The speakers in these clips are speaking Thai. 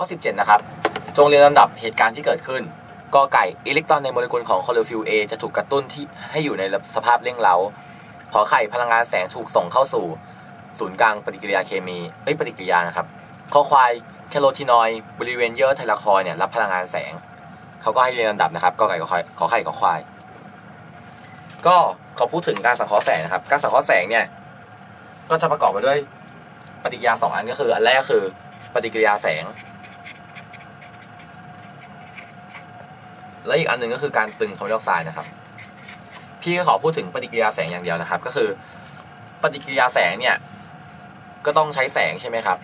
ข้อ 17 นะครับ จงเรียงลำดับเหตุการณ์ที่เกิดขึ้นกอไก่อิเล็กตรอนในโมเลกุลของคลอโรฟิล A จะถูกกระตุ้นที่ให้อยู่ในสภาพเร่งเร้าขอไข่พลังงานแสงถูกส่งเข้าสู่ ศูนย์กลางปฏิกิริยาเคมีเอ้ยปฏิกิริยานะครับคอควายแคโรทีนอยด์บริเวณเยื่อไทลาคอยเนี่ยรับพลังงานแสง เขาก็ให้เรียงลำดับนะครับกอไก่ขอไข่ขอไข่ขอควาย ก็ขอพูดถึงการสังเคราะห์แสงนะครับ การสังเคราะห์แสงเนี่ยก็จะประกอบไปด้วยปฏิกิริยาสองอันก็คือ อันแรกก็คือปฏิกิริยาแสง และอีกอันหนึ่งก็คือการตึงคาร์บอนไดออกไซด์นะครับ พี่ก็ขอพูดถึงปฏิกิริยาแสงอย่างเดียวนะครับ ก็คือปฏิกิริยาแสงเนี่ยก็ต้องใช้แสงใช่ไหมครับ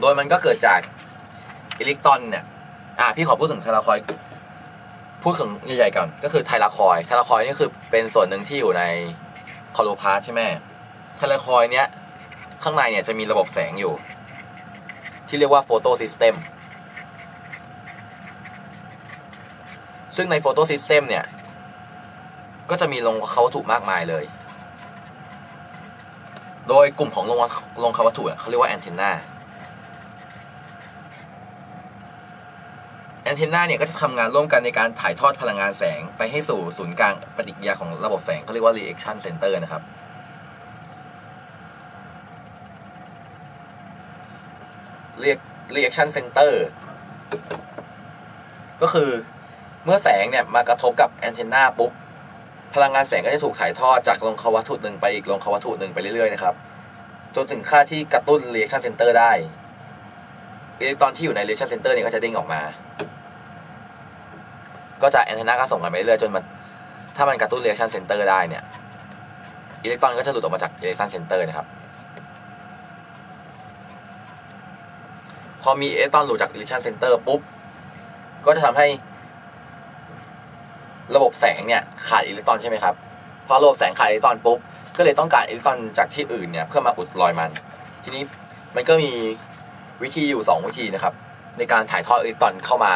โดยมันก็เกิดจากอิเล็กตรอนเนี่ย อ่าพี่ขอพูดถึงไทลาคอย พูดถึงใหญ่ๆก่อน ก็คือไทลาคอย ไทลาคอยนี่คือเป็นส่วนหนึ่งที่อยู่ในคอโลพาสใช่ไหมไทลาคอยเนี้ยข้างในเนี่ยจะมีระบบแสงอยู่ ที่เรียกว่าโฟโตซิสเต็ม ซึ่งในโฟโตซิสเต็มเนี่ย ก็จะมีลงเขาวัตถุมากมายเลย โดยกลุ่มของลงลงเขาวัตถุเขาเรียกว่าแอนเทนนาแอนเทนนาเนี่ยก็จะทำงานร่วมกันในการถ่ายทอดพลังงานแสงไปให้สู่ศูนย์กลางปฏิกิริยาของระบบแสงเขาเรียกว่า reaction center นะครับ เรียก reaction center ก็คือ เมื่อแสงเนี่ยมากระทบกับแอนเทนนาปุ๊บพลังงานแสงก็จะถูกถ่ายทอดจากลงเขาวัตถุหนึ่งไปอีกลงเขาวัตถุหนึ่งไปเรื่อยๆนะครับจนถึงค่าที่กระตุ้น reaction center ได้อิเล็กตรอนที่อยู่ใน reaction center เนี่ยก็จะเด้งออกมา ก็จะแอนเทนนาก็ส่งกันไปเรื่อยๆจนมันถ้ามันกระตุ้น reaction center ได้เนี่ยอิเล็กตรอนก็จะหลุดออกมาจาก reaction center นะครับพอมีอิเล็กตรอนหลุดจาก reaction center ปุ๊บก็จะทำให้ ระบบแสงเนี่ยขาดอิเล็กตรอนใช่ไหมครับพอระบบแสงขาดอิเล็กตรอนปุ๊บก็เลยต้องการอิเล็กตรอนจากที่อื่นเนี่ยเพื่อมาอุดรอยมัน ทีนี้มันก็มีวิธีอยู่ 2 วิธีนะครับ ในการถ่ายทอดอิเล็กตรอนเข้ามา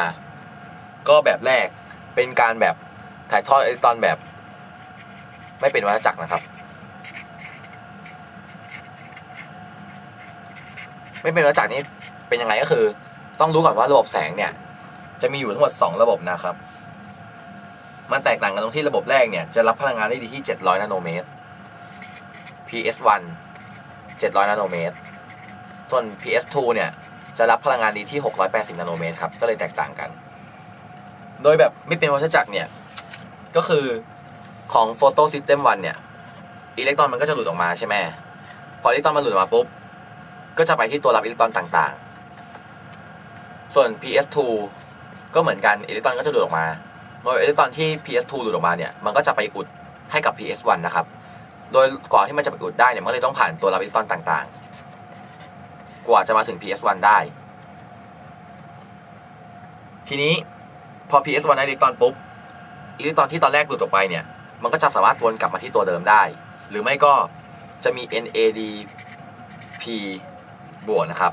ก็แบบแรกเป็นการแบบถ่ายทอดอิเล็กตรอนแบบ ไม่เป็นวัฏจักรนะครับ ไม่เป็นวัฏจักรนี้เป็นยังไงก็คือ ต้องรู้ก่อนว่าระบบแสงเนี่ยจะมีอยู่ทั้งหมด 2 ระบบนะครับ มันแตกต่างกันตรงที่ระบบแรกเนี่ย จะรับพลังงานได้ดีที่ 700 นาโนเมตร PS1 700 นาโนเมตร ส่วน PS2 เนี่ย จะรับพลังงานดีที่ 680 นาโนเมตรครับ ก็เลยแตกต่างกัน โดยแบบไม่เป็นวัฏจักรเนี่ย ก็คือของ Photo System 1 เนี่ย อิเล็กตรอนมันก็จะหลุดออกมาใช่ไหม พออิเล็กตรอนมันหลุดออกมาปุ๊บ ก็จะไปที่ตัวรับอิเล็กตรอนต่างๆ ส่วน PS2 ก็เหมือนกัน อิเล็กตรอนก็จะหลุดออกมา โดยอิเล็กตอนที่ PS2 หลุดออกมาเนี่ยมันก็จะไปอุดให้กับ PS1 นะครับ โดยกว่าที่มันจะไปอุดได้เนี่ยมันเลยต้องผ่านตัวรับอิเล็กตอนต่างๆ กว่าจะมาถึง PS1 ได้ ทีนี้พอ PS1 ได้อิเล็กตรอนปุ๊บอิเล็กตรอนที่ตอนแรกหลุดออกไปเนี่ยมันก็จะสามารถวนกลับมาที่ตัวเดิมได้ หรือไม่ก็จะมี NADP บวกนะครับ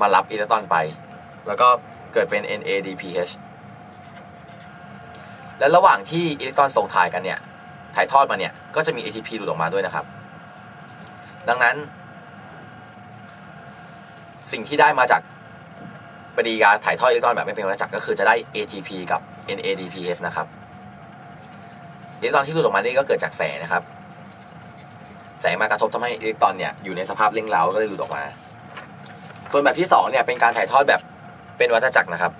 มารับอิเล็กตรอนไป แล้วก็เกิดเป็น NADPH และระหว่างที่อิเล็กตรอนส่งถ่ายกันเนี่ยถ่ายทอดมาเนี่ยก็จะมี ATP หลุดออกมาด้วยนะครับ ดังนั้น สิ่งที่ได้มาจากปฏิกิริยาถ่ายทอดอิเล็กตรอนแบบไม่เป็นวัฏจักรก็คือจะได้ ATP กับ NADPH นะครับอิเล็กตรอนที่หลุดออกมานี่ก็เกิดจากแสงนะครับ แสงมากระทบทำให้อิเล็กตรอนเนี่ยอยู่ในสภาพเร่งเร้าก็เลยหลุดออกมา ส่วนแบบที่สองเนี่ยเป็นการถ่ายทอดแบบเป็นวัฏจักรนะครับ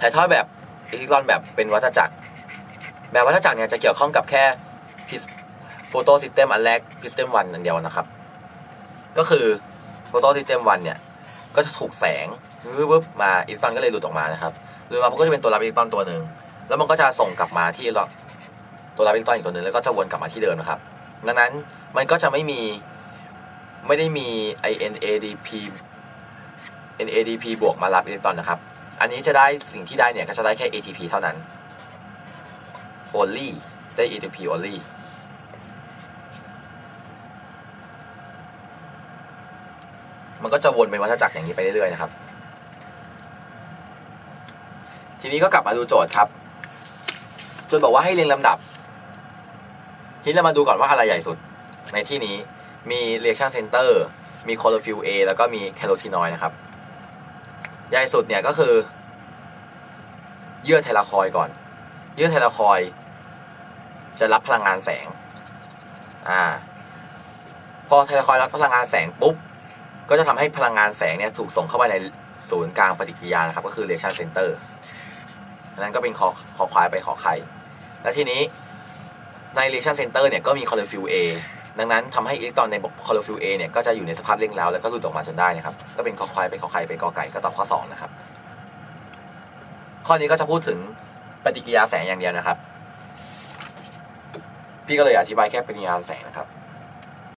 ถ่ายทอดแบบอิเล็กตรอนแบบเป็นวัฏจักร แบบวัฏจักรเนี่ยจะเกี่ยวข้องกับแค่โฟโตซิสเต็มอันแรกพิสเต็มวันอันเดียวนะครับ ก็คือโฟโตซิสเต็มวันเนี่ยก็จะถูกแสงปึ๊บมาอิเล็กตรอนก็เลยหลุดออกมานะครับหลุดมามันก็จะเป็นตัวรับอิเล็กตรอนตัวหนึ่งแล้วมันก็จะส่งกลับมาที่ตัวรับอิเล็กตรอนอีกตัวหนึ่งแล้วก็จะวนกลับมาที่เดิมนะครับ ดังนั้นมันก็จะไม่มีไม่ได้มี INADP NADP บวกมารับอิเล็กตรอนนะครับ อันนี้จะได้สิ่งที่ได้เนี่ยก็จะได้แค่ ATP เท่านั้น only ได้ ATP only มันก็จะวนเป็นวัฏจักรอย่างนี้ไปเรื่อยๆนะครับ ทีนี้ก็กลับมาดูโจทย์ครับโจทย์บอกว่าให้เรียงลำดับ ทีนี้เรามาดูก่อนว่าอะไรใหญ่สุด ในที่นี้มี reaction center มีคลอโรฟิล A แล้วก็มีแคโรทีนอยด์นะครับ ใหญ่สุดเนี่ยก็คือ เยื่อไทลาคอยก่อน เยื่อไทลาคอย จะรับพลังงานแสง อ่า พอไทลาคอยรับพลังงานแสงปุ๊บ ก็จะทำให้พลังงานแสงเนี่ยถูกส่งเข้าไปในศูนย์กลางปฏิกิริยานะครับ ก็คือ reaction center อันนั้นก็เป็นคอคอควายไปขอไข่ แล้วทีนี้ใน reaction center เนี่ยก็มีคอโรฟิล A ดังนั้นทำให้อิเล็กตรอนในคลอโรฟิล A เนี่ยก็จะอยู่ในสภาพเร่งแล้วแล้วก็หลุดออกมาจนได้นะครับ ก็เป็นคอควายไปคอไข่ไปกอไก่ก็ตอบข้อสองนะครับ ข้อนี้ก็จะพูดถึงปฏิกิริยาแสงอย่างเดียวนะครับ พี่ก็เลยอธิบายแค่ปฏิกิริยาแสงนะครับ